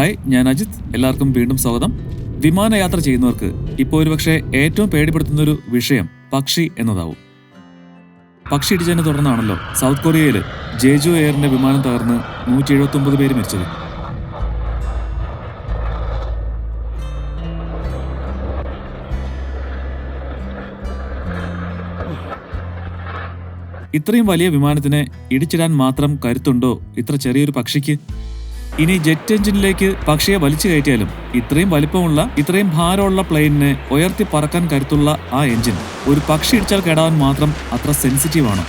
Hi ഞാൻ അജിത്. എല്ലാവർക്കും വീണ്ടും സ്വാഗതം. വിമാനയാത്ര ചെയ്യുന്നവർക്ക് ഇപ്പോൾ ഒരുപക്ഷെ ഏറ്റവും പേടിപ്പെടുത്തുന്ന ഒരു വിഷയം പക്ഷി എന്നതാവും. പക്ഷി ഇടിച്ചതിനെ തുടർന്നാണല്ലോ സൗത്ത് കൊറിയയിൽ ജേജു എയറിന്റെ വിമാനം തകർന്ന് നൂറ്റി എഴുപത്തി പേര് മരിച്ചത്. ഇത്രയും വലിയ വിമാനത്തിനെ ഇടിച്ചിടാൻ മാത്രം കരുത്തുണ്ടോ ഇത്ര ചെറിയൊരു പക്ഷിക്ക്? ഇനി ജെറ്റ് എഞ്ചിനിലേക്ക് പക്ഷിയെ വലിച്ചു കയറ്റിയാലും ഇത്രയും വലിപ്പമുള്ള ഇത്രയും ഭാരമുള്ള പ്ലെയിനിനെ ഉയർത്തി പറക്കാൻ കരുത്തുള്ള ആ എഞ്ചിൻ ഒരു പക്ഷി ഇടിച്ചാൽ കേടാവാൻ മാത്രം അത്ര സെൻസിറ്റീവ് ആണോ?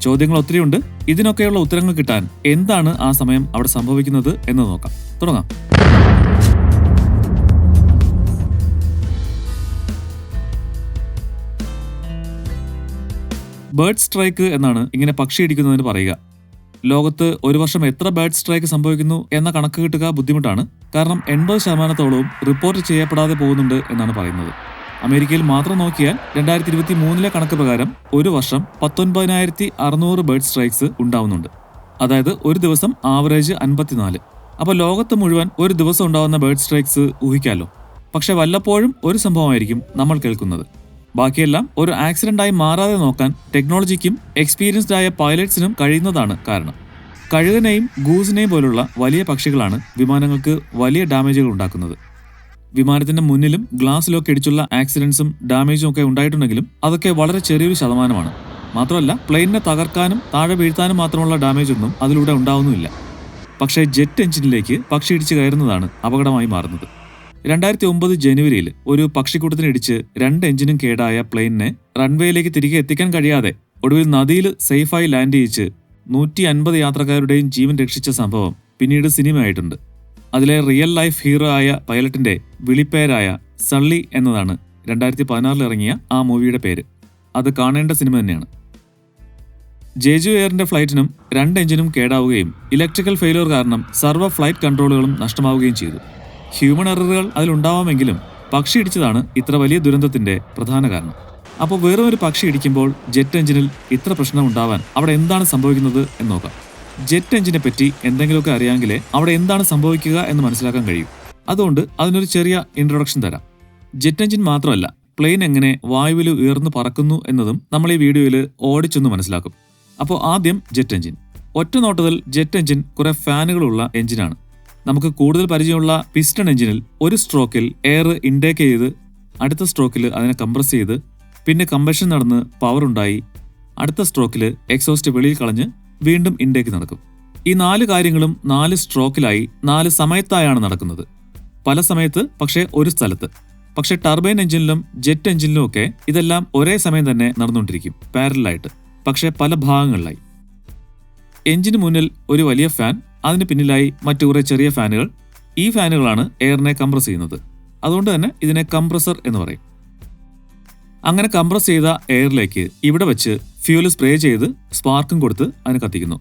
ചോദ്യങ്ങൾ ഒത്തിരിയുണ്ട് ഇതിനൊക്കെയുള്ള ഉത്തരങ്ങൾ കിട്ടാൻ എന്താണ് ആ സമയം അവിടെ സംഭവിക്കുന്നത് എന്ന് നോക്കാം. തുടങ്ങാം. ബേർഡ് സ്ട്രൈക്ക് എന്നാണ് ഇങ്ങനെ പക്ഷി ഇടിക്കുന്നതിന് പറയുക. ലോകത്ത് ഒരു വർഷം എത്ര ബേർഡ് സ്ട്രൈക്ക് സംഭവിക്കുന്നു എന്ന കണക്ക് കിട്ടുക ബുദ്ധിമുട്ടാണ്. കാരണം എൺപത് ശതമാനത്തോളവും റിപ്പോർട്ട് ചെയ്യപ്പെടാതെ പോകുന്നുണ്ട് എന്നാണ് പറയുന്നത്. അമേരിക്കയിൽ മാത്രം നോക്കിയാൽ രണ്ടായിരത്തി ഇരുപത്തി മൂന്നിലെ കണക്ക് പ്രകാരം ഒരു വർഷം പത്തൊൻപതിനായിരത്തി അറുന്നൂറ് ബേർഡ് സ്ട്രൈക്സ് ഉണ്ടാവുന്നുണ്ട്. അതായത് ഒരു ദിവസം ആവറേജ് അൻപത്തിനാല്. അപ്പോൾ ലോകത്ത് മുഴുവൻ ഒരു ദിവസം ഉണ്ടാവുന്ന ബേർഡ് സ്ട്രൈക്സ് ഊഹിക്കാലോ? പക്ഷെ വല്ലപ്പോഴും ഒരു സംഭവമായിരിക്കും നമ്മൾ കേൾക്കുന്നത്. ബാക്കിയെല്ലാം ഒരു ആക്സിഡന്റായി മാറാതെ നോക്കാൻ ടെക്നോളജിക്കും എക്സ്പീരിയൻസ്ഡ് ആയ പൈലറ്റ്സിനും കഴിയുന്നതാണ് കാരണം. കഴുകനെയും ഗൂസിനെയും പോലുള്ള വലിയ പക്ഷികളാണ് വിമാനങ്ങൾക്ക് വലിയ ഡാമേജുകൾ ഉണ്ടാക്കുന്നത്. വിമാനത്തിന്റെ മുന്നിലും ഗ്ലാസ്സിലൊക്കെ ഇടിച്ചുള്ള ആക്സിഡൻസും ഡാമേജും ഒക്കെ ഉണ്ടായിട്ടുണ്ടെങ്കിലും അതൊക്കെ വളരെ ചെറിയൊരു ശതമാനമാണ്. മാത്രമല്ല പ്ലെയിനിനെ തകർക്കാനും താഴെ വീഴ്ത്താനും മാത്രമുള്ള ഡാമേജ് ഒന്നും അതിലൂടെ ഉണ്ടാവുന്നുമില്ല. പക്ഷേ ജെറ്റ് എഞ്ചിനിലേക്ക് പക്ഷി ഇടിച്ചു കയറുന്നതാണ് അപകടമായി മാറുന്നത്. രണ്ടായിരത്തി ഒമ്പത് ജനുവരിയിൽ ഒരു പക്ഷിക്കൂട്ടത്തിന് ഇടിച്ച് രണ്ട് എഞ്ചിനും കേടായ പ്ലെയിനിനെ റൺവേയിലേക്ക് തിരികെ എത്തിക്കാൻ കഴിയാതെ ഒടുവിൽ നദിയിൽ സേഫായി ലാൻഡ് ചെയ്യിച്ച് നൂറ്റി അൻപത് യാത്രക്കാരുടെയും ജീവൻ രക്ഷിച്ച സംഭവം പിന്നീട് സിനിമയായിട്ടുണ്ട്. അതിലെ റിയൽ ലൈഫ് ഹീറോ ആയ പൈലറ്റിന്റെ വിളിപ്പേരായ സള്ളി എന്നതാണ് രണ്ടായിരത്തി പതിനാറിൽ ഇറങ്ങിയ ആ മൂവിയുടെ പേര്. അത് കാണേണ്ട സിനിമ തന്നെയാണ്. ജേജു എയറിന്റെ ഫ്ലൈറ്റിനും രണ്ട് എഞ്ചിനും കേടാവുകയും ഇലക്ട്രിക്കൽ ഫെയിലിയർ കാരണം സർവ ഫ്ലൈറ്റ് കൺട്രോളുകളും നഷ്ടമാവുകയും ചെയ്തു. ഹ്യൂമൻ എററുകൾ അതിലുണ്ടാവാമെങ്കിലും പക്ഷി ഇടിച്ചതാണ് ഇത്ര വലിയ ദുരന്തത്തിന്റെ പ്രധാന കാരണം. അപ്പോൾ വേറെ ഒരു പക്ഷി ഇടിക്കുമ്പോൾ ജെറ്റ് എഞ്ചിനിൽ ഇത്ര പ്രശ്നം ഉണ്ടാവാൻ അവിടെ എന്താണ് സംഭവിക്കുന്നത് എന്ന് നോക്കാം. ജെറ്റ് എഞ്ചിനെ പറ്റി എന്തെങ്കിലുമൊക്കെ അറിയാമെങ്കിലേ അവിടെ എന്താണ് സംഭവിക്കുക എന്ന് മനസ്സിലാക്കാൻ കഴിയും. അതുകൊണ്ട് അതിനൊരു ചെറിയ ഇൻട്രൊഡക്ഷൻ തരാം. ജെറ്റ് എഞ്ചിൻ മാത്രമല്ല പ്ലെയിൻ എങ്ങനെ വായുവിൽ ഉയർന്നു പറക്കുന്നു എന്നതും നമ്മൾ ഈ വീഡിയോയിൽ ഓടിച്ചൊന്ന് മനസ്സിലാക്കും. അപ്പോൾ ആദ്യം ജെറ്റ് എഞ്ചിൻ. ഒറ്റ നോട്ടത്തിൽ ജെറ്റ് എഞ്ചിൻ കുറെ ഫാനുകളുള്ള എഞ്ചിനാണ്. നമുക്ക് കൂടുതൽ പരിചയമുള്ള പിസ്റ്റൺ എഞ്ചിനിൽ ഒരു സ്ട്രോക്കിൽ എയർ ഇൻടേക്ക് ചെയ്ത് അടുത്ത സ്ട്രോക്കിൽ അതിനെ കംപ്രസ് ചെയ്ത് പിന്നെ കമ്പഷൻ നടന്ന് പവർ ഉണ്ടായി. അടുത്ത സ്ട്രോക്കിൽ എക്സോസ്റ്റ് വെളിയിൽ കളഞ്ഞ് വീണ്ടും ഇൻടേക്ക് നടക്കും. ഈ നാല് കാര്യങ്ങളും നാല് സ്ട്രോക്കിലായി നാല് സമയത്തായാണ് നടക്കുന്നത്. പല സമയത്ത് പക്ഷേ ഒരു സ്ഥലത്ത്. പക്ഷേ ടർബൈൻ എഞ്ചിനിലും ജെറ്റ് എഞ്ചിനിലും ഒക്കെ ഇതെല്ലാം ഒരേ സമയം തന്നെ നടന്നുകൊണ്ടിരിക്കും പാരലായിട്ട് പക്ഷേ പല ഭാഗങ്ങളിലായി. എഞ്ചിന് മുന്നിൽ ഒരു വലിയ ഫാൻ അതിന് പിന്നിലായി മറ്റു കുറേ ചെറിയ ഫാനുകൾ ഈ ഫാനുകളാണ് എയറിനെ കംപ്രസ് ചെയ്യുന്നത്. അതുകൊണ്ട് തന്നെ ഇതിനെ കംപ്രസർ എന്ന് പറയും. അങ്ങനെ കംപ്രസ് ചെയ്ത എയറിലേക്ക് ഇവിടെ വെച്ച് ഫ്യൂൽ സ്പ്രേ ചെയ്ത് സ്പാർക്കും കൊടുത്ത് അതിന് കത്തിക്കുന്നു.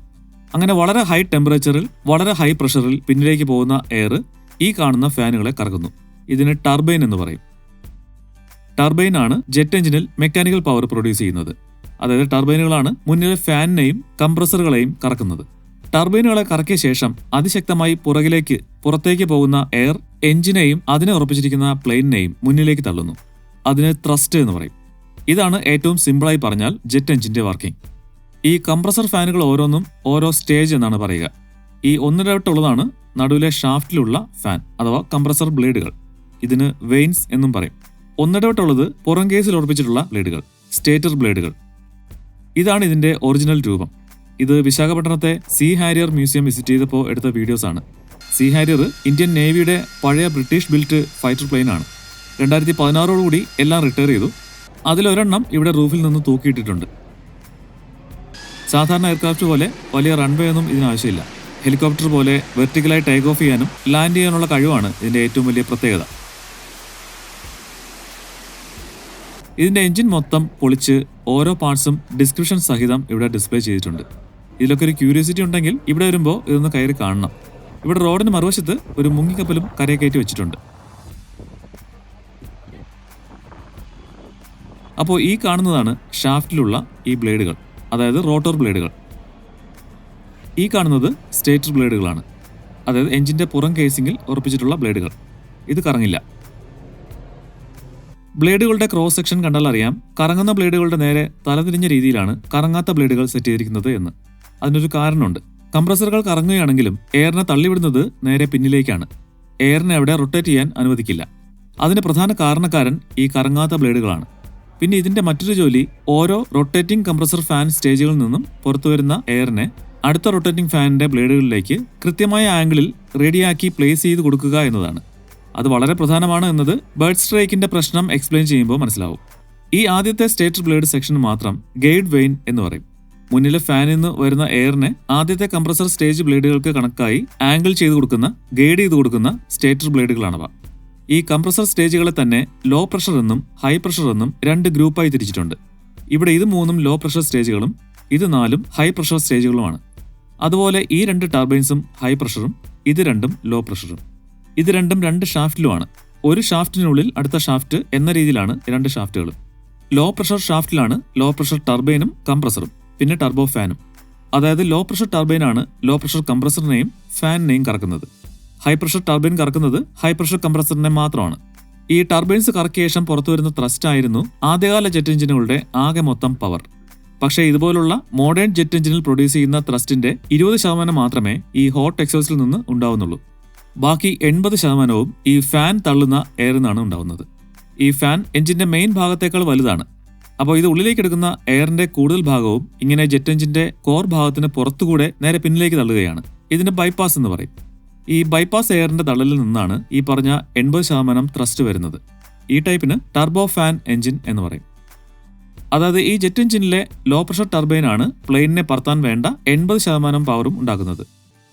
അങ്ങനെ വളരെ ഹൈ ടെമ്പറേച്ചറിൽ വളരെ ഹൈ പ്രഷറിൽ പിന്നിലേക്ക് പോകുന്ന എയർ ഈ കാണുന്ന ഫാനുകളെ കറക്കുന്നു. ഇതിന് ടർബൈൻ എന്ന് പറയും. ടർബൈൻ ആണ് ജെറ്റ് എഞ്ചിനിൽ മെക്കാനിക്കൽ പവർ പ്രൊഡ്യൂസ് ചെയ്യുന്നത്. അതായത് ടർബൈനുകളാണ് മുന്നിലെ ഫാനിനെയും കംപ്രസറുകളെയും കറക്കുന്നത്. ടർബൈനുകളെ കറക്കിയ ശേഷം അതിശക്തമായി പുറകിലേക്ക് പുറത്തേക്ക് പോകുന്ന എയർ എഞ്ചിനെയും അതിനെ ഉറപ്പിച്ചിരിക്കുന്ന പ്ലെയിനെയും മുന്നിലേക്ക് തള്ളുന്നു. അതിന് ത്രസ്റ്റ് എന്ന് പറയും. ഇതാണ് ഏറ്റവും സിമ്പിളായി പറഞ്ഞാൽ ജെറ്റ് എഞ്ചിന്റെ വർക്കിംഗ് ഈ കംപ്രസർ ഫാനുകൾ ഓരോന്നും ഓരോ സ്റ്റേജ് എന്നാണ് പറയുക. ഈ ഒന്നിടവിട്ടുള്ളതാണ് നടുവിലെ ഷാഫ്റ്റിലുള്ള ഫാൻ അഥവാ കംപ്രസർ ബ്ലേഡുകൾ ഇതിന് വെയിൻസ് എന്നും പറയും. ഒന്നിടവിട്ടുള്ളത് പുറം കേസിൽ ഉറപ്പിച്ചിട്ടുള്ള ബ്ലേഡുകൾ സ്റ്റേറ്റർ ബ്ലേഡുകൾ ഇതാണ് ഇതിന്റെ ഒറിജിനൽ രൂപം. ഇത് വിശാഖപട്ടണത്തെ സി ഹാരിയർ മ്യൂസിയം വിസിറ്റ് ചെയ്തപ്പോൾ എടുത്ത വീഡിയോസ് ആണ്. സീ ഹാരിയർ ഇന്ത്യൻ നേവിയുടെ പഴയ ബ്രിട്ടീഷ് ബിൽറ്റ് ഫൈറ്റർ പ്ലെയിൻ ആണ്. രണ്ടായിരത്തി പതിനാറോടുകൂടി എല്ലാം റിട്ടയർ ചെയ്തു. അതിലൊരെണ്ണം ഇവിടെ റൂഫിൽ നിന്ന് തൂക്കിയിട്ടിട്ടുണ്ട്. സാധാരണ എയർക്രാഫ്റ്റ് പോലെ വലിയ റൺവേ ഒന്നും ഇതിനാവശ്യമില്ല ഹെലികോപ്റ്റർ പോലെ വെർട്ടിക്കലായി ടേക്ക് ഓഫ് ചെയ്യാനും ലാൻഡ് ചെയ്യാനുള്ള കഴിവാണ് ഇതിന്റെ ഏറ്റവും വലിയ പ്രത്യേകത. ഇതിന്റെ എഞ്ചിൻ മൊത്തം പൊളിച്ച് ഓരോ പാർട്സും ഡിസ്ക്രിപ്ഷൻ സഹിതം ഇവിടെ ഡിസ്പ്ലേ ചെയ്തിട്ടുണ്ട്. ഇതിലൊക്കെ ഒരു ക്യൂരിയോസിറ്റി ഉണ്ടെങ്കിൽ ഇവിടെ വരുമ്പോൾ ഇതൊന്ന് കയറി കാണണം. ഇവിടെ റോഡിന് മറുവശത്ത് ഒരു മുങ്ങിക്കപ്പലും കരയെ കയറ്റി വെച്ചിട്ടുണ്ട്. അപ്പോൾ ഈ കാണുന്നതാണ് ഷാഫ്റ്റിലുള്ള ഈ ബ്ലേഡുകൾ അതായത് റോട്ടോർ ബ്ലേഡുകൾ. ഈ കാണുന്നത് സ്റ്റേറ്റർ ബ്ലേഡുകളാണ്. അതായത് എഞ്ചിന്റെ പുറം കേസിംഗിൽ ഉറപ്പിച്ചിട്ടുള്ള ബ്ലേഡുകൾ. ഇത് കറങ്ങില്ല. ബ്ലേഡുകളുടെ ക്രോസ് സെക്ഷൻ കണ്ടാൽ അറിയാം കറങ്ങുന്ന ബ്ലേഡുകളുടെ നേരെ തലതിരിഞ്ഞ രീതിയിലാണ് കറങ്ങാത്ത ബ്ലേഡുകൾ സെറ്റ് ചെയ്തിരിക്കുന്നത് എന്ന്. അതിനൊരു കാരണമുണ്ട്. കംപ്രസറുകൾ കറങ്ങുകയാണെങ്കിലും എയറിനെ തള്ളിവിടുന്നത് നേരെ പിന്നിലേക്കാണ്. എയറിനെ അവിടെ റൊട്ടേറ്റ് ചെയ്യാൻ അനുവദിക്കില്ല. അതിന് പ്രധാന കാരണക്കാരൻ ഈ കറങ്ങാത്ത ബ്ലേഡുകളാണ്. പിന്നെ ഇതിന്റെ മറ്റൊരു ജോലി ഓരോ റൊട്ടേറ്റിംഗ് കംപ്രസർ ഫാൻ സ്റ്റേജുകളിൽ നിന്നും പുറത്തുവരുന്ന എയറിനെ അടുത്ത റൊട്ടേറ്റിംഗ് ഫാനിന്റെ ബ്ലേഡുകളിലേക്ക് കൃത്യമായ ആംഗിളിൽ റെഡിയാക്കി പ്ലേസ് ചെയ്ത് കൊടുക്കുക എന്നതാണ്. അത് വളരെ പ്രധാനമാണ് എന്നത് ബേർഡ് സ്ട്രൈക്കിന്റെ പ്രശ്നം എക്സ്പ്ലെയിൻ ചെയ്യുമ്പോൾ മനസ്സിലാവും. ഈ ആദ്യത്തെ സ്റ്റേറ്റർ ബ്ലേഡ് സെക്ഷൻ മാത്രം ഗൈഡ് വെയിൻ എന്ന് പറയും. മുന്നിലെ ഫാനിൽ നിന്ന് വരുന്ന എയറിനെ ആദ്യത്തെ കംപ്രസർ സ്റ്റേജ് ബ്ലേഡുകൾക്ക് കണക്കായി ആംഗിൾ ചെയ്ത് കൊടുക്കുന്ന ഗൈഡ് ചെയ്ത് കൊടുക്കുന്ന സ്റ്റേറ്റർ ബ്ലേഡുകളാണവ ഈ കംപ്രസർ സ്റ്റേജുകളെ തന്നെ ലോ പ്രഷർ എന്നും ഹൈ പ്രഷർ എന്നും രണ്ട് ഗ്രൂപ്പായി തിരിച്ചിട്ടുണ്ട്. ഇവിടെ ഇത് മൂന്നും ലോ പ്രഷർ സ്റ്റേജുകളും ഇത് നാലും ഹൈ പ്രഷർ സ്റ്റേജുകളുമാണ്. അതുപോലെ ഈ രണ്ട് ടർബൈൻസും ഹൈ പ്രഷറും ഇത് രണ്ടും ലോ പ്രഷറും. ഇത് രണ്ടും രണ്ട് ഷാഫ്റ്റിലുമാണ്. ഒരു ഷാഫ്റ്റിനുള്ളിൽ അടുത്ത ഷാഫ്റ്റ് എന്ന രീതിയിലാണ് രണ്ട് ഷാഫ്റ്റുകളും. ലോ പ്രഷർ ഷാഫ്റ്റിലാണ് ലോ പ്രഷർ ടർബൈനും കംപ്രസറും പിന്നെ ടർബോ ഫാനും. അതായത് ലോ പ്രഷർ ടർബൈനാണ് ലോ പ്രഷർ കംപ്രസറിനെയും ഫാനിനെയും കറക്കുന്നത്. ഹൈ പ്രഷർ ടർബൈൻ കറക്കുന്നത് ഹൈ പ്രഷർ കംപ്രസറിനെ മാത്രമാണ്. ഈ ടർബൈൻസ് കറക്കിയ ശേഷം പുറത്തുവരുന്ന ത്രസ്റ്റ് ആയിരുന്നു ആദ്യകാല ജെറ്റ് എഞ്ചിനുകളുടെ ആകെ മൊത്തം പവർ പക്ഷേ ഇതുപോലുള്ള മോഡേൺ ജെറ്റ് എഞ്ചിനിൽ പ്രൊഡ്യൂസ് ചെയ്യുന്ന ത്രസ്റ്റിന്റെ ഇരുപത് ശതമാനം മാത്രമേ ഈ ഹോട്ട് എക്സോസിൽ നിന്ന് ഉണ്ടാവുന്നുള്ളൂ. ബാക്കി എൺപത് ശതമാനവും ഈ ഫാൻ തള്ളുന്ന എയറിൽ നിന്നാണ് ഉണ്ടാവുന്നത്. ഈ ഫാൻ എഞ്ചിന്റെ മെയിൻ ഭാഗത്തേക്കാൾ വലുതാണ്. അപ്പോൾ ഇത് ഉള്ളിലേക്ക് എടുക്കുന്ന എയറിന്റെ കൂടുതൽ ഭാഗവും ഇങ്ങനെ ജെറ്റ് എഞ്ചിന്റെ കോർ ഭാഗത്തിന് പുറത്തുകൂടെ നേരെ പിന്നിലേക്ക് തള്ളുകയാണ്. ഇതിന് ബൈപ്പാസ് എന്ന് പറയും. ഈ ബൈപ്പാസ് എയറിന്റെ തള്ളലിൽ നിന്നാണ് ഈ പറഞ്ഞ എൺപത് ശതമാനം ത്രസ്റ്റ് വരുന്നത്. ഈ ടൈപ്പിന് ടർബോ ഫാൻ എഞ്ചിൻ എന്ന് പറയും. അതായത് ഈ ജെറ്റ് എഞ്ചിനിലെ ലോ പ്രഷർ ടർബൈനാണ് പ്ലെയിനിനെ പറത്താൻ വേണ്ട എൺപത് ശതമാനം പവറും ഉണ്ടാക്കുന്നത്.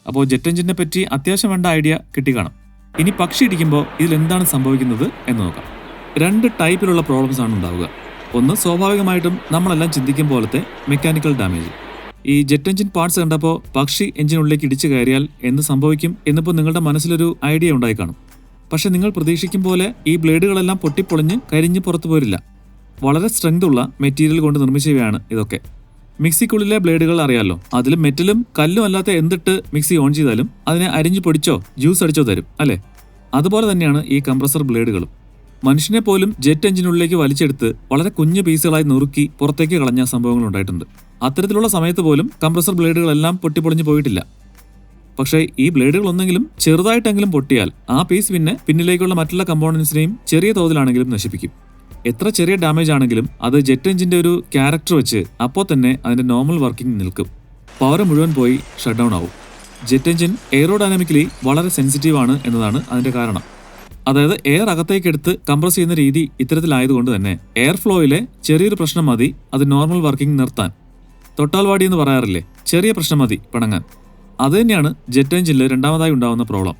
അപ്പോൾ ജെറ്റ് എഞ്ചിനെ പറ്റി അത്യാവശ്യം വേണ്ട ഐഡിയ കിട്ടി കാണും. ഇനി പക്ഷി ഇടിക്കുമ്പോൾ ഇതിൽ എന്താണ് സംഭവിക്കുന്നത് എന്ന് നോക്കാം. രണ്ട് ടൈപ്പിലുള്ള പ്രോബ്ലംസ് ആണ് ഉണ്ടാവുക. ഒന്ന് സ്വാഭാവികമായിട്ടും നമ്മളെല്ലാം ചിന്തിക്കും പോലത്തെ മെക്കാനിക്കൽ ഡാമേജ് ഈ ജെറ്റ് എഞ്ചിൻ പാർട്സ് കണ്ടപ്പോൾ പക്ഷി എഞ്ചിനുള്ളിലേക്ക് ഇടിച്ചു കയറിയാൽ എന്ത് സംഭവിക്കും എന്നിപ്പോൾ നിങ്ങളുടെ മനസ്സിലൊരു ഐഡിയ ഉണ്ടായി കാണും. പക്ഷെ നിങ്ങൾ പ്രതീക്ഷിക്കും പോലെ ഈ ബ്ലേഡുകളെല്ലാം പൊട്ടിപ്പൊളിഞ്ഞ് കരിഞ്ഞ് പുറത്തു പോരില്ല. വളരെ സ്ട്രെങ്ത് ഉള്ള മെറ്റീരിയൽ കൊണ്ട് നിർമ്മിച്ചവയാണ് ഇതൊക്കെ. മിക്സിക്കുള്ളിലെ ബ്ലേഡുകൾ അറിയാലോ. അതിൽ മെറ്റലും കല്ലും അല്ലാത്ത എന്തിട്ട് മിക്സി ഓൺ ചെയ്താലും അതിനെ അരിഞ്ഞു പൊടിച്ചോ ജ്യൂസ് അടിച്ചോ തരും അല്ലേ? അതുപോലെ തന്നെയാണ് ഈ കംപ്രസർ ബ്ലേഡുകളും. മനുഷ്യനെ പോലും ജെറ്റ് എഞ്ചിനുള്ളിലേക്ക് വലിച്ചെടുത്ത് വളരെ കുഞ്ഞു പീസുകളായി നുറുക്കി പുറത്തേക്ക് കളഞ്ഞ സംഭവങ്ങൾ ഉണ്ടായിട്ടുണ്ട്. അത്തരത്തിലുള്ള സമയത്ത് പോലും കംപ്രസർ ബ്ലേഡുകളെല്ലാം പൊട്ടിപ്പൊളിഞ്ഞു പോയിട്ടില്ല. പക്ഷേ ഈ ബ്ലേഡുകൾ ഒന്നെങ്കിലും ചെറുതായിട്ടെങ്കിലും പൊട്ടിയാൽ ആ പീസ് പിന്നെ പിന്നിലേക്കുള്ള മറ്റുള്ള കമ്പോണൻസിനെയും ചെറിയ തോതിലാണെങ്കിലും നശിപ്പിക്കും. എത്ര ചെറിയ ഡാമേജ് ആണെങ്കിലും അത് ജെറ്റ് എഞ്ചിന്റെ ഒരു ക്യാരക്ടർ വെച്ച് അപ്പോൾ തന്നെ അതിന്റെ നോർമൽ വർക്കിംഗ് നിൽക്കും. പവർ മുഴുവൻ പോയി ഷട്ട് ഡൗൺ ആവും. ജെറ്റ് എഞ്ചിൻ എയറോഡൈനാമിക്കലി വളരെ സെൻസിറ്റീവ് ആണ് എന്നതാണ് അതിന്റെ കാരണം. അതായത് എയർ അകത്തേക്ക് എടുത്ത് കംപ്രസ് ചെയ്യുന്ന രീതി ഇത്തരത്തിലായതുകൊണ്ട് തന്നെ എയർ ഫ്ലോയിലെ ചെറിയൊരു പ്രശ്നം മതി അത് നോർമൽ വർക്കിംഗ് നിർത്താൻ. തൊട്ടാൽവാടി എന്ന് പറയാറില്ലേ? ചെറിയ പ്രശ്നം മതി പിണങ്ങാൻ. അതുതന്നെയാണ് ജെറ്റ് എഞ്ചിനിൽ രണ്ടാമതായി ഉണ്ടാവുന്ന പ്രോബ്ലം.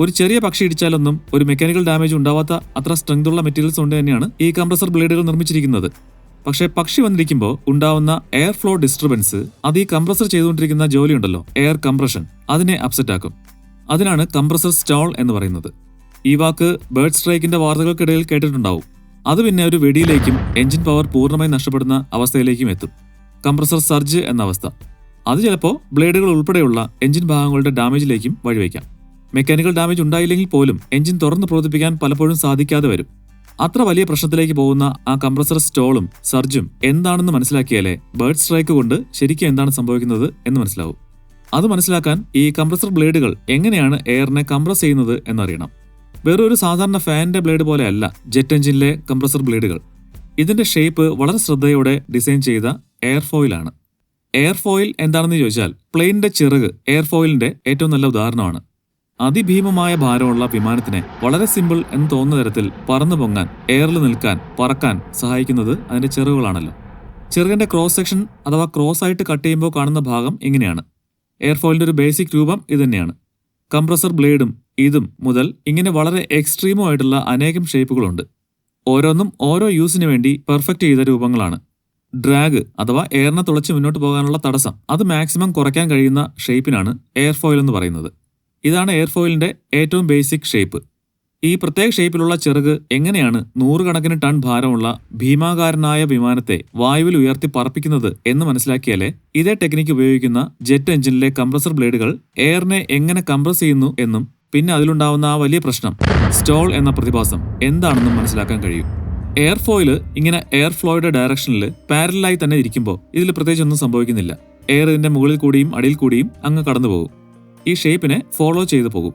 ഒരു ചെറിയ പക്ഷി ഇടിച്ചാലൊന്നും ഒരു മെക്കാനിക്കൽ ഡാമേജ് ഉണ്ടാവാത്ത അത്ര സ്ട്രെങ്ത് ഉള്ള മെറ്റീരിയൽസ് കൊണ്ട് തന്നെയാണ് ഈ കംപ്രസർ ബ്ലേഡുകൾ നിർമ്മിച്ചിരിക്കുന്നത്. പക്ഷേ പക്ഷി വന്നിരിക്കുമ്പോൾ ഉണ്ടാവുന്ന എയർ ഫ്ലോ ഡിസ്റ്റർബൻസ് അത് ഈ കംപ്രസർ ചെയ്തുകൊണ്ടിരിക്കുന്ന ജോലി ഉണ്ടല്ലോ എയർ കംപ്രഷൻ അതിനെ അപ്സെറ്റ് ആക്കും. അതിനാണ് കംപ്രസർ സ്റ്റോൾ എന്ന് പറയുന്നത്. ഈ വാക്ക് ബേർഡ് സ്ട്രൈക്കിന്റെ വാർത്തകൾക്കിടയിൽ കേട്ടിട്ടുണ്ടാവും. അത് പിന്നെ ഒരു വെടിയിലേക്കും എഞ്ചിൻ പവർ പൂർണമായി നഷ്ടപ്പെടുന്ന അവസ്ഥയിലേക്കും എത്തും. കംപ്രസർ സർജ് എന്ന അവസ്ഥ. അത് ചിലപ്പോൾ ബ്ലേഡുകൾ ഉൾപ്പെടെയുള്ള എഞ്ചിൻ ഭാഗങ്ങളുടെ ഡാമേജിലേക്കും വഴിവെക്കാം. മെക്കാനിക്കൽ ഡാമേജ് ഉണ്ടായില്ലെങ്കിൽ പോലും എഞ്ചിൻ തുറന്ന് പ്രവർത്തിപ്പിക്കാൻ പലപ്പോഴും സാധിക്കാതെ വരും. അത്ര വലിയ പ്രശ്നത്തിലേക്ക് പോകുന്ന ആ കംപ്രസർ സ്റ്റോളും സർജും എന്താണെന്ന് മനസ്സിലാക്കിയാലേ ബേർഡ് സ്ട്രൈക്ക് കൊണ്ട് ശരിക്കും എന്താണ് സംഭവിക്കുന്നത് എന്ന് മനസ്സിലാവും. അത് മനസ്സിലാക്കാൻ ഈ കംപ്രസർ ബ്ലേഡുകൾ എങ്ങനെയാണ് എയറിനെ കംപ്രസ് ചെയ്യുന്നത് എന്നറിയണം. വേറൊരു സാധാരണ ഫാനിന്റെ ബ്ലേഡ് പോലെയല്ല ജെറ്റ് എഞ്ചിനിലെ കംപ്രസർ ബ്ലേഡുകൾ. ഇതിന്റെ ഷേപ്പ് വളരെ ശ്രദ്ധയോടെ ഡിസൈൻ ചെയ്ത എയർഫോയിലാണ് എയർഫോയിൽ എന്താണെന്ന് ചോദിച്ചാൽ പ്ലെയിനിന്റെ ചിറക് എയർഫോയിലിന്റെ ഏറ്റവും നല്ല ഉദാഹരണമാണ്. അതിഭീമമായ ഭാരമുള്ള വിമാനത്തിനെ വളരെ സിമ്പിൾ എന്ന് തോന്നുന്ന തരത്തിൽ പറന്നു പൊങ്ങാൻ എയറിൽ നിൽക്കാൻ പറക്കാൻ സഹായിക്കുന്നത് അതിന്റെ ചിറകുകളാണല്ലോ. ചിറകിന്റെ ക്രോസ് സെക്ഷൻ അഥവാ ക്രോസ് ആയിട്ട് കട്ട് ചെയ്യുമ്പോൾ കാണുന്ന ഭാഗം ഇങ്ങനെയാണ്. എയർഫോയിലിന്റെ ഒരു ബേസിക് രൂപം ഇതുതന്നെയാണ് കംപ്രസർ ബ്ലേഡും ഇതും മുതൽ ഇങ്ങനെ വളരെ എക്സ്ട്രീമോ ആയിട്ടുള്ള അനേകം ഷേപ്പുകളുണ്ട് ഓരോന്നും ഓരോ യൂസിന് വേണ്ടി പെർഫെക്റ്റ് ചെയ്ത രൂപങ്ങളാണ്. ഡ്രാഗ് അഥവാ എയറിനെ തുളച്ച് മുന്നോട്ട് പോകാനുള്ള തടസ്സം. അത് മാക്സിമം കുറയ്ക്കാൻ കഴിയുന്ന ഷേപ്പിനാണ് എയർഫോയിൽ എന്ന് പറയുന്നത്. ഇതാണ് എയർഫോയിലിന്റെ ഏറ്റവും ബേസിക് ഷേപ്പ് ഈ പ്രത്യേക ഷേപ്പിലുള്ള ചിറക് എങ്ങനെയാണ് നൂറുകണക്കിന് ടൺ ഭാരമുള്ള ഭീമാകാരനായ വിമാനത്തെ വായുവിൽ ഉയർത്തി പറപ്പിക്കുന്നത് എന്ന് മനസ്സിലാക്കിയാലേ ഇതേ ടെക്നിക്ക് ഉപയോഗിക്കുന്ന ജെറ്റ് എഞ്ചിനിലെ കംപ്രസർ ബ്ലേഡുകൾ എയറിനെ എങ്ങനെ കംപ്രസ് ചെയ്യുന്നു എന്നും പിന്നെ അതിലുണ്ടാവുന്ന ആ വലിയ പ്രശ്നം സ്റ്റോൾ എന്ന പ്രതിഭാസം എന്താണെന്നും മനസ്സിലാക്കാൻ കഴിയും. എയർഫോയിൽ ഇങ്ങനെ എയർ ഫ്ലോയുടെ ഡയറക്ഷനിൽ പാരലായി തന്നെ ഇരിക്കുമ്പോൾ ഇതിൽ പ്രത്യേകിച്ച് ഒന്നും സംഭവിക്കുന്നില്ല. എയർ ഇതിന്റെ മുകളിൽ കൂടിയും അടിയിൽ കൂടിയും അങ്ങ് കടന്നു പോകും. ഈ ഷേപ്പിനെ ഫോളോ ചെയ്തു പോകും.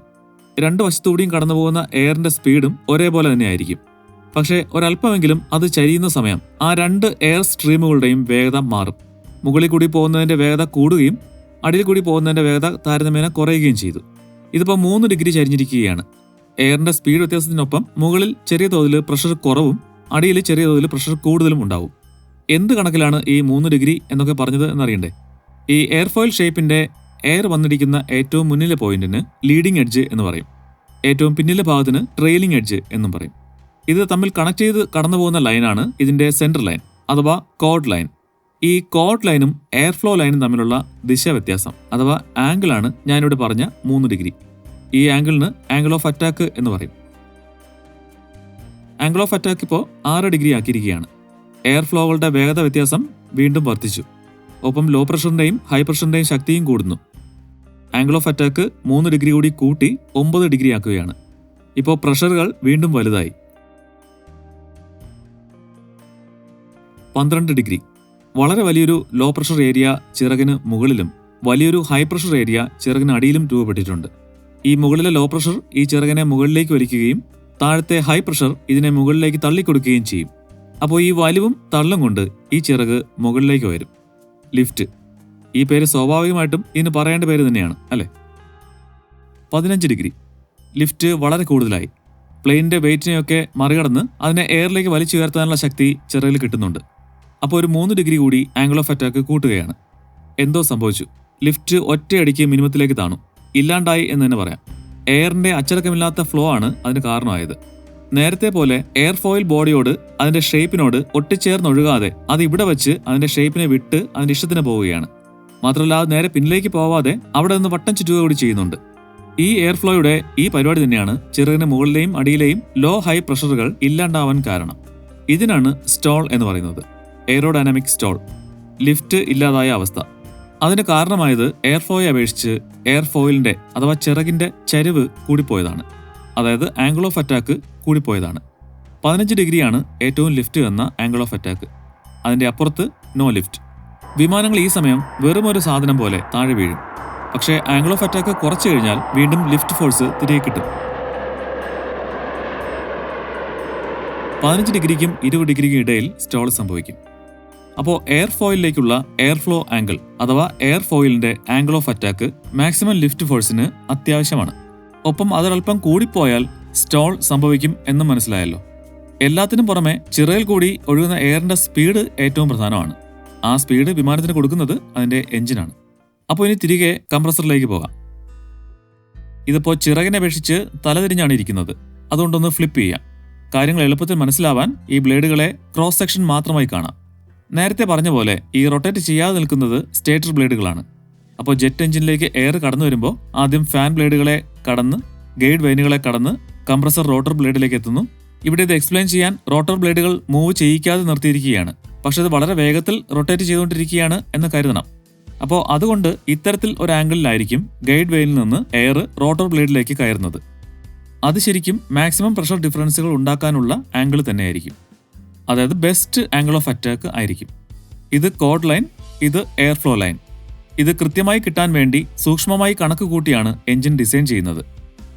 രണ്ട് വശത്തുകൂടിയും കടന്നു പോകുന്ന എയറിന്റെ സ്പീഡും ഒരേപോലെ തന്നെ ആയിരിക്കും. പക്ഷേ ഒരല്പമെങ്കിലും അത് ചരിയുന്ന സമയം ആ രണ്ട് എയർ സ്ട്രീമുകളുടെയും വേഗത മാറും. മുകളിൽ കൂടി പോകുന്നതിന്റെ വേഗത കൂടുകയും അടിയിൽ കൂടി പോകുന്നതിന്റെ വേഗത താരതമ്യേന കുറയുകയും ചെയ്തു. ഇതിപ്പോൾ മൂന്ന് ഡിഗ്രി ചരിഞ്ഞിരിക്കുകയാണ്. എയറിന്റെ സ്പീഡ് വ്യത്യാസത്തിനൊപ്പം മുകളിൽ ചെറിയ തോതിൽ പ്രഷർ കുറവും അടിയിൽ ചെറിയ തോതിൽ പ്രഷർ കൂടുതലും ഉണ്ടാവും. എന്ത് കണക്കിലാണ് ഈ മൂന്ന് ഡിഗ്രി എന്നൊക്കെ പറഞ്ഞത് എന്നറിയണ്ടേ? ഈ എയർഫോയിൽ ഷേപ്പിന്റെ എയർ വന്നിരിക്കുന്ന ഏറ്റവും മുന്നിലെ പോയിന്റിന് ലീഡിംഗ് എഡ്ജ് എന്ന് പറയും. ഏറ്റവും പിന്നിലെ ഭാഗത്തിന് ട്രെയിലിംഗ് എഡ്ജ് എന്നും പറയും. ഇത് തമ്മിൽ കണക്ട് ചെയ്ത് കടന്നു പോകുന്ന ലൈനാണ് ഇതിന്റെ സെന്റർ ലൈൻ അഥവാ കോഡ് ലൈൻ ഈ കോഡ് ലൈനും എയർ ഫ്ലോ ലൈനും തമ്മിലുള്ള ദിശ വ്യത്യാസം അഥവാ ആംഗിളാണ് ഞാനിവിടെ പറഞ്ഞ മൂന്ന് ഡിഗ്രി ഈ ആംഗിളിന് ആംഗിൾ ഓഫ് അറ്റാക്ക് എന്ന് പറയും. ആംഗിൾ ഓഫ് അറ്റാക്ക് ഇപ്പോൾ ആറ് ഡിഗ്രി ആക്കിയിരിക്കുകയാണ്. എയർ ഫ്ലോകളുടെ വേഗത വ്യത്യാസം വീണ്ടും വർദ്ധിച്ചു. ഒപ്പം ലോ പ്രഷറിന്റെയും ഹൈ പ്രഷറിന്റെയും ശക്തിയും കൂടുന്നു. ആംഗിൾ ഓഫ് അറ്റാക്ക് മൂന്ന് ഡിഗ്രി കൂടി കൂട്ടി ഒമ്പത് ഡിഗ്രി ആക്കുകയാണ്. ഇപ്പോൾ പ്രഷറുകൾ വീണ്ടും വലുതായി. പന്ത്രണ്ട് ഡിഗ്രി വളരെ വലിയൊരു ലോ പ്രഷർ ഏരിയ ചിറകിന് മുകളിലും വലിയൊരു ഹൈ പ്രഷർ ഏരിയ ചിറകിന് അടിയിലും രൂപപ്പെട്ടിട്ടുണ്ട്. ഈ മുകളിലെ ലോ പ്രഷർ ഈ ചിറകിനെ മുകളിലേക്ക് വലിക്കുകയും താഴത്തെ ഹൈ പ്രഷർ ഇതിനെ മുകളിലേക്ക് തള്ളിക്കൊടുക്കുകയും ചെയ്യും. അപ്പോൾ ഈ വലിവും തള്ളും കൊണ്ട് ഈ ചിറക് മുകളിലേക്ക് വരും. ലിഫ്റ്റ് ഈ പേര് സ്വാഭാവികമായിട്ടും ഇതിന് പറയേണ്ട പേര് തന്നെയാണ് അല്ലേ? പതിനഞ്ച് ഡിഗ്രി. ലിഫ്റ്റ് വളരെ കൂടുതലായി. പ്ലെയിനിന്റെ വെയിറ്റിനെയൊക്കെ മറികടന്ന് അതിനെ എയറിലേക്ക് വലിച്ചുയർത്താനുള്ള ശക്തി ചിറകിൽ കിട്ടുന്നുണ്ട്. അപ്പോൾ ഒരു മൂന്ന് ഡിഗ്രി കൂടി ആംഗിൾ ഓഫ് അറ്റാക്ക് കൂട്ടുകയാണ്. എന്തോ സംഭവിച്ചു. ലിഫ്റ്റ് ഒറ്റയടിക്ക് മിനിമത്തിലേക്ക് താണു. ഇല്ലാണ്ടായി എന്ന് തന്നെ പറയാം. എയറിന്റെ അച്ചടക്കമില്ലാത്ത ഫ്ലോ ആണ് അതിന് കാരണമായത്. നേരത്തെ പോലെ എയർ ഫോയിൽ ബോഡിയോട് അതിന്റെ ഷേപ്പിനോട് ഒട്ടിച്ചേർന്നൊഴുകാതെ അത് ഇവിടെ വെച്ച് അതിന്റെ ഷേപ്പിനെ വിട്ട് അതിന്റെ ഇഷ്ടത്തിന് പോവുകയാണ്. മാത്രമല്ല അത് നേരെ പിന്നിലേക്ക് പോവാതെ അവിടെ നിന്ന് വട്ടം ചുറ്റുക കൂടി ചെയ്യുന്നുണ്ട്. ഈ എയർ ഫ്ലോയുടെ ഈ പരിപാടി തന്നെയാണ് ചിറകിന് മുകളിലെയും അടിയിലെയും ലോ ഹൈ പ്രഷറുകൾ ഇല്ലാണ്ടാവാൻ കാരണം. ഇതിനാണ് സ്റ്റോൾ എന്ന് പറയുന്നത്. എയറോഡൈനാമിക് സ്റ്റോൾ ലിഫ്റ്റ് ഇല്ലാതായ അവസ്ഥ. അതിന് കാരണമായത് എയർഫോയെ അപേക്ഷിച്ച് എയർഫോയിലിന്റെ അഥവാ ചിറകിന്റെ ചരിവ് കൂടിപ്പോയതാണ്. അതായത് ആംഗിൾ ഓഫ് അറ്റാക്ക് കൂടിപ്പോയതാണ്. പതിനഞ്ച് ഡിഗ്രിയാണ് ഏറ്റവും ലിഫ്റ്റ് എന്ന ആംഗിൾ ഓഫ് അറ്റാക്ക് അതിന്റെ അപ്പുറത്ത് നോ ലിഫ്റ്റ് വിമാനങ്ങൾ ഈ സമയം വെറും ഒരു സാധനം പോലെ താഴെ വീഴും. പക്ഷേ ആംഗിൾ ഓഫ് അറ്റാക്ക് കുറച്ചു കഴിഞ്ഞാൽ വീണ്ടും ലിഫ്റ്റ് ഫോഴ്സ് തിരികെ കിട്ടും. പതിനഞ്ച് ഡിഗ്രിക്കും ഇരുപത് ഡിഗ്രിക്കും ഇടയിൽ സ്റ്റോൾ സംഭവിക്കും. അപ്പോൾ എയർ ഫോയിലിലേക്കുള്ള എയർ ഫ്ലോ ആംഗിൾ അഥവാ air ഫോയിലിന്റെ angle of attack maximum lift ഫോഴ്സിന് അത്യാവശ്യമാണ്. ഒപ്പം അതൊരൽപ്പം കൂടിപ്പോയാൽ സ്റ്റോൾ സംഭവിക്കും എന്ന് മനസ്സിലായല്ലോ. എല്ലാത്തിനും പുറമെ ചിറയിൽ കൂടി ഒഴുകുന്ന എയറിന്റെ സ്പീഡ് ഏറ്റവും പ്രധാനമാണ്. ആ സ്പീഡ് വിമാനത്തിന് കൊടുക്കുന്നത് അതിന്റെ എഞ്ചിനാണ് അപ്പോൾ ഇനി തിരികെ കംപ്രസറിലേക്ക് പോകാം. ഇതിപ്പോൾ ചിറകിനെ അപേക്ഷിച്ച് തലതിരിഞ്ഞാണ് ഇരിക്കുന്നത്. അതുകൊണ്ടൊന്ന് ഫ്ലിപ്പ് ചെയ്യാം. കാര്യങ്ങൾ എളുപ്പത്തിൽ മനസ്സിലാവാൻ ഈ ബ്ലേഡുകളെ ക്രോസ് സെക്ഷൻ മാത്രമായി കാണാം. നേരത്തെ പറഞ്ഞ പോലെ ഈ റൊട്ടേറ്റ് ചെയ്യാതെ നിൽക്കുന്നത് സ്റ്റേറ്റർ ബ്ലേഡുകളാണ്. അപ്പോൾ ജെറ്റ് എഞ്ചിനിലേക്ക് എയർ കടന്നു വരുമ്പോൾ ആദ്യം ഫാൻ ബ്ലേഡുകളെ കടന്ന് ഗൈഡ് വൈനുകളെ കടന്ന് കംപ്രസർ റോട്ടർ ബ്ലേഡിലേക്ക് എത്തുന്നു. ഇവിടെ ഇത് എക്സ്പ്ലെയിൻ ചെയ്യാൻ റോട്ടർ ബ്ലേഡുകൾ മൂവ് ചെയ്യിക്കാതെ നിർത്തിയിരിക്കുകയാണ്. പക്ഷെ അത് വളരെ വേഗത്തിൽ റൊട്ടേറ്റ് ചെയ്തുകൊണ്ടിരിക്കുകയാണ് എന്ന് കരുതണം. അപ്പോൾ അതുകൊണ്ട് ഇത്തരത്തിൽ ഒരു ആംഗിളിലായിരിക്കും ഗൈഡ് വെയിനിൽ നിന്ന് എയർ റോട്ടർ ബ്ലേഡിലേക്ക് കയറുന്നത്. അത് ശരിക്കും മാക്സിമം പ്രഷർ ഡിഫറൻസുകൾ ഉണ്ടാക്കാനുള്ള ആംഗിൾ തന്നെയായിരിക്കും. അതായത് ബെസ്റ്റ് ആംഗിൾ ഓഫ് അറ്റാക്ക് ആയിരിക്കും. ഇത് കോഡ് ലൈൻ ഇത് എയർ ഫ്ലോ ലൈൻ ഇത് കൃത്യമായി കിട്ടാൻ വേണ്ടി സൂക്ഷ്മമായി കണക്ക് കൂട്ടിയാണ് എഞ്ചിൻ ഡിസൈൻ ചെയ്യുന്നത്.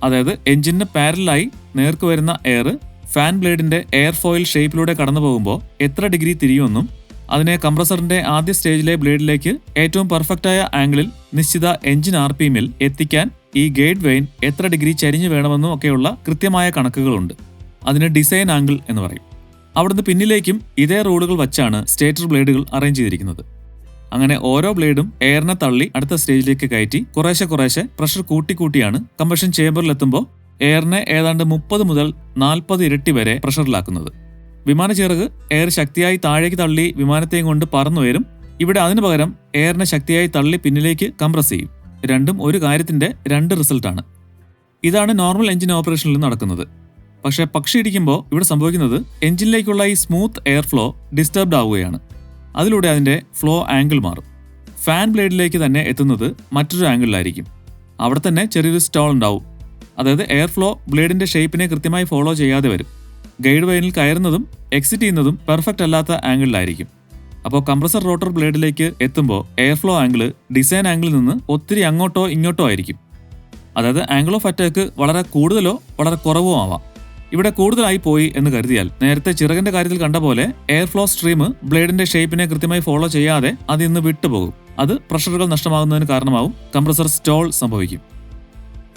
അതായത് എഞ്ചിന് പാരലായി നേർക്ക് വരുന്ന എയർ ഫാൻ ബ്ലേഡിന്റെ എയർ ഫോയിൽ ഷേപ്പിലൂടെ കടന്നു പോകുമ്പോൾ എത്ര ഡിഗ്രി തിരിയുമെന്നും അതിനെ കംപ്രസറിന്റെ ആദ്യ സ്റ്റേജിലെ ബ്ലേഡിലേക്ക് ഏറ്റവും പെർഫെക്റ്റായ ആംഗിളിൽ നിശ്ചിത എഞ്ചിൻ ആർ പി എമ്മിൽ എത്തിക്കാൻ ഈ ഗേറ്റ് വെയിൻ എത്ര ഡിഗ്രി ചരിഞ്ഞു വേണമെന്നും ഒക്കെയുള്ള കൃത്യമായ കണക്കുകളുണ്ട്. അതിന് ഡിസൈൻ ആംഗിൾ എന്ന് പറയും. അവിടുന്ന് പിന്നിലേക്കും ഇതേ റോഡുകൾ വച്ചാണ് സ്റ്റേറ്റർ ബ്ലേഡുകൾ അറേഞ്ച് ചെയ്തിരിക്കുന്നത്. അങ്ങനെ ഓരോ ബ്ലേഡും എയറിനെ തള്ളി അടുത്ത സ്റ്റേജിലേക്ക് കയറ്റി കുറേശ്ശെ കുറേശ്ശെ പ്രഷർ കൂട്ടിക്കൂട്ടിയാണ് കമ്പഷൻ ചേമ്പറിലെത്തുമ്പോൾ എയറിനെ ഏതാണ്ട് മുപ്പത് മുതൽ നാൽപ്പത് ഇരട്ടി വരെ പ്രഷറിലാക്കുന്നത്. വിമാന ചിറക് എയർ ശക്തിയായി താഴേക്ക് തള്ളി വിമാനത്തെയും കൊണ്ട് പറന്നുയരും. ഇവിടെ അതിനു പകരം എയറിനെ ശക്തിയായി തള്ളി പിന്നിലേക്ക് കംപ്രസ് ചെയ്യും. രണ്ടും ഒരു കാര്യത്തിന്റെ രണ്ട് റിസൾട്ടാണ്. ഇതാണ് നോർമൽ എഞ്ചിൻ ഓപ്പറേഷനിൽ നടക്കുന്നത്. പക്ഷേ പക്ഷി ഇടിക്കുമ്പോൾ ഇവിടെ സംഭവിക്കുന്നത് എഞ്ചിനിലേക്കുള്ള ഈ സ്മൂത്ത് എയർ ഫ്ലോ ഡിസ്റ്റർബ്ഡ് ആവുകയാണ്. അതിലൂടെ അതിന്റെ ഫ്ലോ ആംഗിൾ മാറും. ഫാൻ ബ്ലേഡിലേക്ക് തന്നെ എത്തുന്നത് മറ്റൊരു ആംഗിളിലായിരിക്കും. അവിടെ തന്നെ ചെറിയൊരു സ്റ്റോൾ ഉണ്ടാവും. അതായത് എയർ ഫ്ലോ ബ്ലേഡിന്റെ ഷേപ്പിനെ കൃത്യമായി ഫോളോ ചെയ്യാതെ വരും. ഗൈഡ് വൈനിൽ കയറുന്നതും എക്സിറ്റ് ചെയ്യുന്നതും പെർഫെക്റ്റ് അല്ലാത്ത ആംഗിളിലായിരിക്കും. അപ്പോൾ കംപ്രസർ റോട്ടർ ബ്ലേഡിലേക്ക് എത്തുമ്പോൾ എയർ ഫ്ലോ ആംഗിൾ ഡിസൈൻ ആംഗിളിൽ നിന്ന് ഒത്തിരി അങ്ങോട്ടോ ഇങ്ങോട്ടോ ആയിരിക്കും. അതായത് ആംഗിൾ ഓഫ് അറ്റാക്ക് വളരെ കൂടുതലോ വളരെ കുറവോ ആവാം. ഇവിടെ കൂടുതലായി പോയി എന്ന് കരുതിയാൽ നേരത്തെ ചിറകിന്റെ കാര്യത്തിൽ കണ്ട പോലെ എയർ ഫ്ലോ സ്ട്രീം ബ്ലേഡിന്റെ ഷേപ്പിനെ കൃത്യമായി ഫോളോ ചെയ്യാതെ അത് ഇന്ന് വിട്ടുപോകും. അത് പ്രഷറുകൾ നഷ്ടമാകുന്നതിന് കാരണമാവും. കംപ്രസർ സ്റ്റോൾ സംഭവിക്കും.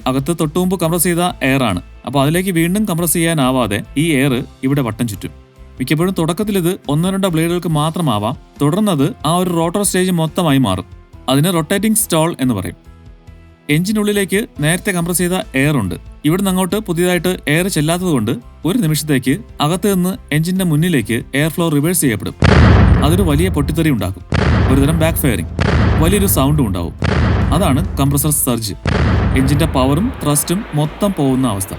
അകത്ത് തൊട്ടുമുമ്പ് കംപ്രസ് ചെയ്ത എയർ ആണ്. അപ്പോൾ അതിലേക്ക് വീണ്ടും കംപ്രസ് ചെയ്യാനാവാതെ ഈ എയർ ഇവിടെ വട്ടം ചുറ്റും. മിക്കപ്പോഴും തുടക്കത്തിൽ ഇത് ഒന്നോ രണ്ടോ ബ്ലേഡുകൾക്ക് മാത്രമാവാം. തുടർന്നത് ആ ഒരു റോട്ടർ സ്റ്റേജ് മൊത്തമായി മാറും. അതിന് റൊട്ടേറ്റിംഗ് സ്റ്റോൾ എന്ന് പറയും. എഞ്ചിനുള്ളിലേക്ക് നേരത്തെ കംപ്രസ് ചെയ്ത എയർ ഉണ്ട്. ഇവിടുന്ന് അങ്ങോട്ട് പുതിയതായിട്ട് എയർ ചെല്ലാത്തതുകൊണ്ട് ഒരു നിമിഷത്തേക്ക് അകത്ത് നിന്ന് എഞ്ചിന്റെ മുന്നിലേക്ക് എയർ ഫ്ലോ റിവേഴ്സ് ചെയ്യപ്പെടും. അതൊരു വലിയ പൊട്ടിത്തെറി ഉണ്ടാക്കും. ഒരുതരം ബാക്ക് ഫയറിംഗ് വലിയൊരു സൗണ്ടും ഉണ്ടാവും. അതാണ് കംപ്രസർ സർജ് എഞ്ചിന്റെ പവറും ത്രസ്റ്റും മൊത്തം പോകുന്ന അവസ്ഥ.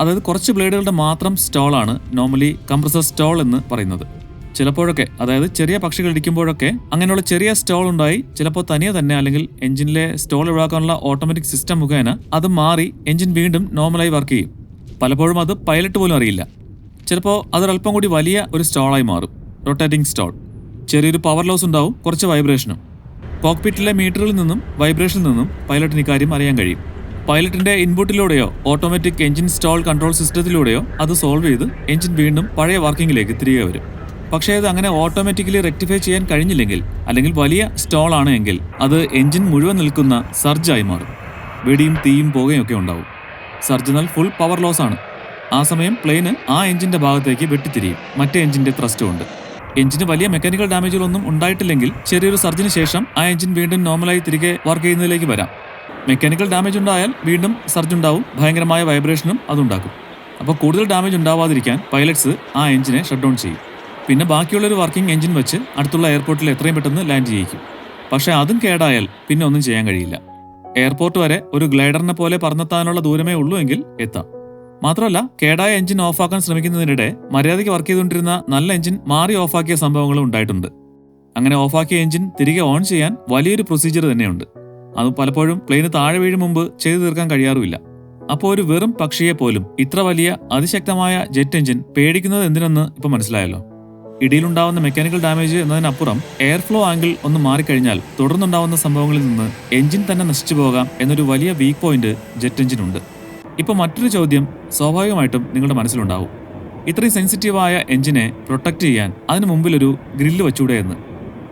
അതായത് കുറച്ച് ബ്ലേഡുകളുടെ മാത്രം സ്റ്റോളാണ് നോർമലി കംപ്രസർ സ്റ്റോൾ എന്ന് പറയുന്നത്. ചിലപ്പോഴൊക്കെ അതായത് ചെറിയ പക്ഷികൾ ഇടിക്കുമ്പോഴൊക്കെ അങ്ങനെയുള്ള ചെറിയ സ്റ്റോൾ ഉണ്ടായി ചിലപ്പോൾ തനിയെ തന്നെ അല്ലെങ്കിൽ എഞ്ചിനിലെ സ്റ്റോൾ ഒഴിവാക്കാനുള്ള ഓട്ടോമാറ്റിക് സിസ്റ്റം മുഖേന അത് മാറി എഞ്ചിൻ വീണ്ടും നോർമലായി വർക്ക് ചെയ്യും. പലപ്പോഴും അത് പൈലറ്റ് പോലും അറിയില്ല. ചിലപ്പോൾ അതൊരല്പം കൂടി വലിയ ഒരു സ്റ്റോളായി മാറും റൊട്ടേറ്റിംഗ് സ്റ്റോൾ ചെറിയൊരു പവർ ലോസ് ഉണ്ടാവും കുറച്ച് വൈബ്രേഷനും കോക്പിറ്റിലെ മീറ്ററിൽ നിന്നും വൈബ്രേഷനിൽ നിന്നും പൈലറ്റിന് ഇക്കാര്യം അറിയാൻ കഴിയും. പൈലറ്റിന്റെ ഇൻപുട്ടിലൂടെയോ ഓട്ടോമാറ്റിക് എഞ്ചിൻ സ്റ്റോൾ കൺട്രോൾ സിസ്റ്റത്തിലൂടെയോ അത് സോൾവ് ചെയ്ത് എഞ്ചിൻ വീണ്ടും പഴയ വർക്കിംഗിലേക്ക് തിരികെ വരും. പക്ഷേ അത് അങ്ങനെ ഓട്ടോമാറ്റിക്കലി റെക്ടിഫൈ ചെയ്യാൻ കഴിഞ്ഞില്ലെങ്കിൽ അല്ലെങ്കിൽ വലിയ സ്റ്റോൾ ആണ് എങ്കിൽ അത് എഞ്ചിൻ മുഴുവൻ നിൽക്കുന്ന സർജായി മാറും. വെടിയും തീയും പോകുകയും ഒക്കെ ഉണ്ടാവും. സർജ് എന്നാൽ ഫുൾ പവർ ലോസ് ആണ്. ആ സമയം പ്ലെയിന് ആ എഞ്ചിന്റെ ഭാഗത്തേക്ക് വെട്ടിത്തിരിയും. മറ്റേ എഞ്ചിന്റെ ത്രസ്റ്റും ഉണ്ട്. എഞ്ചിന് വലിയ മെക്കാനിക്കൽ ഡാമേജുകളൊന്നും ഉണ്ടായിട്ടില്ലെങ്കിൽ ചെറിയൊരു സർജിന് ശേഷം ആ എഞ്ചിൻ വീണ്ടും നോർമലായി തിരികെ വർക്ക് ചെയ്യുന്നതിലേക്ക് വരാം. മെക്കാനിക്കൽ ഡാമേജ് ഉണ്ടായാൽ വീണ്ടും സർജ് ഉണ്ടാവും ഭയങ്കരമായ വൈബ്രേഷനും അതുണ്ടാക്കും. അപ്പോൾ കൂടുതൽ ഡാമേജ് ഉണ്ടാവാതിരിക്കാൻ പൈലറ്റ്സ് ആ എഞ്ചിനെ ഷട്ട് ഡൗൺ ചെയ്യും. പിന്നെ ബാക്കിയുള്ളൊരു വർക്കിംഗ് എഞ്ചിൻ വെച്ച് അടുത്തുള്ള എയർപോർട്ടിൽ എത്രയും പെട്ടെന്ന് ലാൻഡ് ചെയ്യിക്കും. പക്ഷേ അതും കേടായാൽ പിന്നെ ഒന്നും ചെയ്യാൻ കഴിയില്ല. എയർപോർട്ട് വരെ ഒരു ഗ്ലൈഡറിനെ പോലെ പറന്നെത്താനുള്ള ദൂരമേ ഉള്ളൂ എങ്കിൽ എത്താം. മാത്രമല്ല കേടായ എഞ്ചിൻ ഓഫാക്കാൻ ശ്രമിക്കുന്നതിനിടെ മര്യാദയ്ക്ക് വർക്ക് ചെയ്തുകൊണ്ടിരുന്ന നല്ല എഞ്ചിൻ മാറി ഓഫാക്കിയ സംഭവങ്ങളും ഉണ്ടായിട്ടുണ്ട്. അങ്ങനെ ഓഫാക്കിയ എഞ്ചിൻ തിരികെ ഓൺ ചെയ്യാൻ വലിയൊരു പ്രൊസീജിയർ തന്നെയുണ്ട്. അത് പലപ്പോഴും പ്ലെയിന് താഴെ വീഴും മുമ്പ് ചെയ്തു തീർക്കാൻ കഴിയാറുമില്ല. അപ്പോൾ ഒരു വെറും പക്ഷിയെ പോലും ഇത്ര വലിയ അതിശക്തമായ ജെറ്റ് എഞ്ചിൻ പേടിക്കുന്നത് എന്തിനെന്ന് ഇപ്പം മനസ്സിലായല്ലോ? ഇടിയിലുണ്ടാവുന്ന മെക്കാനിക്കൽ ഡാമേജ് എന്നതിനപ്പുറം എയർ ഫ്ലോ ആംഗിൾ ഒന്ന് മാറിക്കഴിഞ്ഞാൽ തുടർന്നുണ്ടാവുന്ന സംഭവങ്ങളിൽ നിന്ന് എഞ്ചിൻ തന്നെ നശിച്ചു പോകാം എന്നൊരു വലിയ വീക്ക് പോയിന്റ് ജെറ്റ് എഞ്ചിനുണ്ട് ഇപ്പോൾ മറ്റൊരു ചോദ്യം സ്വാഭാവികമായിട്ടും നിങ്ങളുടെ മനസ്സിലുണ്ടാവും. ഇത്രയും സെൻസിറ്റീവായ എഞ്ചിനെ പ്രൊട്ടക്ട് ചെയ്യാൻ അതിന് മുമ്പിലൊരു ഗ്രില്ല് വെച്ചൂടെ എന്ന്.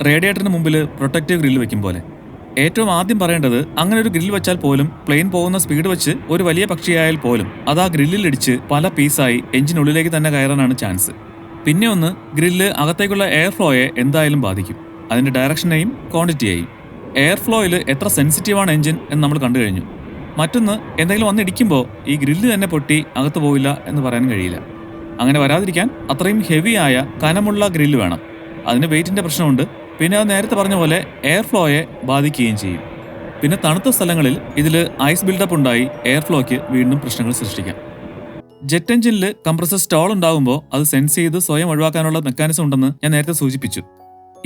റേഡിയേറ്ററിന് മുമ്പിൽ പ്രൊട്ടക്റ്റീവ് ഗ്രില്ല് വെക്കും പോലെ. ഏറ്റവും ആദ്യം പറയേണ്ടത് അങ്ങനെ ഒരു ഗ്രില്ല് വെച്ചാൽ പോലും പ്ലെയിൻ പോകുന്ന സ്പീഡ് വെച്ച് ഒരു വലിയ പക്ഷിയായാൽ പോലും അത് ആ ഗ്രില്ലിൽ ഇടിച്ച് പല പീസായി എഞ്ചിനുള്ളിലേക്ക് തന്നെ കയറാനാണ് ചാൻസ് പിന്നെ ഒന്ന് ഗ്രില്ല് അകത്തേക്കുള്ള എയർ ഫ്ലോയെ എന്തായാലും ബാധിക്കും. അതിന്റെ ഡയറക്ഷനെയും ക്വാണ്ടിറ്റിയെയും എയർ ഫ്ലോയിൽ എത്ര സെൻസിറ്റീവാണ് എഞ്ചിൻ എന്ന് നമ്മൾ കണ്ടു കഴിഞ്ഞു. മറ്റൊന്ന് എന്തെങ്കിലും വന്നിടിക്കുമ്പോൾ ഈ ഗ്രില്ല് തന്നെ പൊട്ടി അകത്ത് പോവില്ല എന്ന് പറയാൻ കഴിയില്ല. അങ്ങനെ വരാതിരിക്കാൻ അത്രയും ഹെവിയായ കനമുള്ള ഗ്രില്ല് വേണം. അതിന് വെയിറ്റിന്റെ പ്രശ്നമുണ്ട്. പിന്നെ അത് നേരത്തെ പറഞ്ഞ പോലെ എയർ ഫ്ലോയെ ബാധിക്കുകയും ചെയ്യും. പിന്നെ തണുത്ത സ്ഥലങ്ങളിൽ ഇതിൽ ഐസ് ബിൽഡപ്പ് ഉണ്ടായി എയർ ഫ്ലോയ്ക്ക് വീണ്ടും പ്രശ്നങ്ങൾ സൃഷ്ടിക്കാം. ജെറ്റ് എഞ്ചിനിൽ കംപ്രസർ സ്റ്റോൾ ഉണ്ടാകുമ്പോൾ അത് സെൻസ് ചെയ്ത് സ്വയം ഒഴിവാക്കാനുള്ള മെക്കാനിസം ഉണ്ടെന്ന് ഞാൻ നേരത്തെ സൂചിപ്പിച്ചു.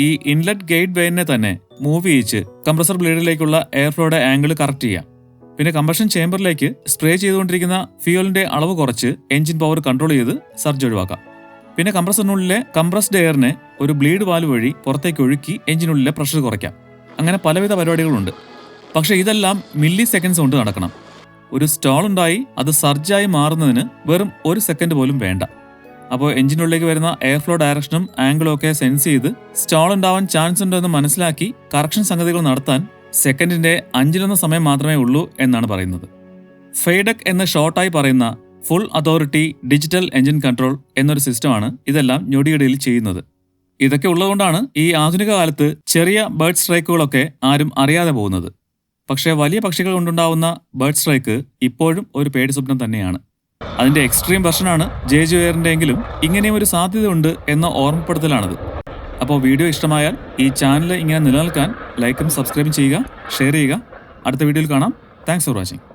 ഈ ഇൻലെറ്റ് ഗേറ്റ് വെയിനെ തന്നെ മൂവ് ചെയ്യിച്ച് കംപ്രസർ ബ്ലേഡിലേക്കുള്ള എയർ ഫ്ലോയുടെ ആംഗിൾ കറക്റ്റ് ചെയ്യാം. പിന്നെ കമ്പഷൻ ചേംബറിലേക്ക് സ്പ്രേ ചെയ്തുകൊണ്ടിരിക്കുന്ന ഫ്യൂവലിന്റെ അളവ് കുറച്ച് എഞ്ചിൻ പവർ കൺട്രോൾ ചെയ്ത് സർജ് ഒഴിവാക്കാം. പിന്നെ കംപ്രസറിനുള്ളിലെ കംപ്രസ്ഡ് എയറിനെ ഒരു ബ്ലീഡ് വാൽവ് വഴി പുറത്തേക്ക് ഒഴുക്കി എഞ്ചിനുള്ളിലെ പ്രഷർ കുറയ്ക്കാം. അങ്ങനെ പലവിധ പരിപാടികളുണ്ട്. പക്ഷേ ഇതെല്ലാം മില്ലി സെക്കൻഡ്സ് കൊണ്ട് നടക്കണം. ഒരു സ്റ്റോൾ ഉണ്ടായി അത് സർജായി മാറുന്നതിന് വെറും ഒരു സെക്കൻഡ് പോലും വേണ്ട. അപ്പോൾ എഞ്ചിനുള്ളിലേക്ക് വരുന്ന എയർ ഫ്ലോ ഡയറക്ഷനും ആംഗിളും ഒക്കെ സെൻസ് ചെയ്ത് സ്റ്റോൾ ഉണ്ടാവാൻ ചാൻസ് ഉണ്ടോ എന്ന് മനസ്സിലാക്കി കറക്ഷൻ സംഗതികൾ നടത്താൻ സെക്കൻഡിന്റെ അഞ്ചിലൊന്ന് സമയം മാത്രമേ ഉള്ളൂ എന്നാണ് പറയുന്നത്. ഫെയ്ഡക് എന്ന ഷോർട്ടായി പറയുന്ന full authority digital engine control എന്നൊരു സിസ്റ്റമാണ് ഇതെല്ലാം ഞൊടിയിടയിൽ ചെയ്യുന്നത്. ഇതൊക്കെ ഉള്ളതുകൊണ്ടാണ് ഈ ആധുനിക കാലത്ത് ചെറിയ ബേർഡ് സ്ട്രൈക്കുകളൊക്കെ ആരും അറിയാതെ പോകുന്നത്. പക്ഷേ വലിയ പക്ഷികൾ കൊണ്ടുണ്ടാവുന്ന ബേർഡ് സ്ട്രൈക്ക് ഇപ്പോഴും ഒരു പേടി സ്വപ്നം തന്നെയാണ്. അതിന്റെ എക്സ്ട്രീം വെർഷനാണ് ജെ ജു എങ്കിലും ഇങ്ങനെയും ഒരു സാധ്യതയുണ്ട് എന്ന ഓർമ്മപ്പെടുത്തലാണത്. അപ്പോൾ വീഡിയോ ഇഷ്ടമായാൽ ഈ ചാനൽ ഇങ്ങനെ നിലനിൽക്കാൻ ലൈക്കും സബ്സ്ക്രൈബും ചെയ്യുക ഷെയർ ചെയ്യുക. അടുത്ത വീഡിയോയിൽ കാണാം. Thanks for watching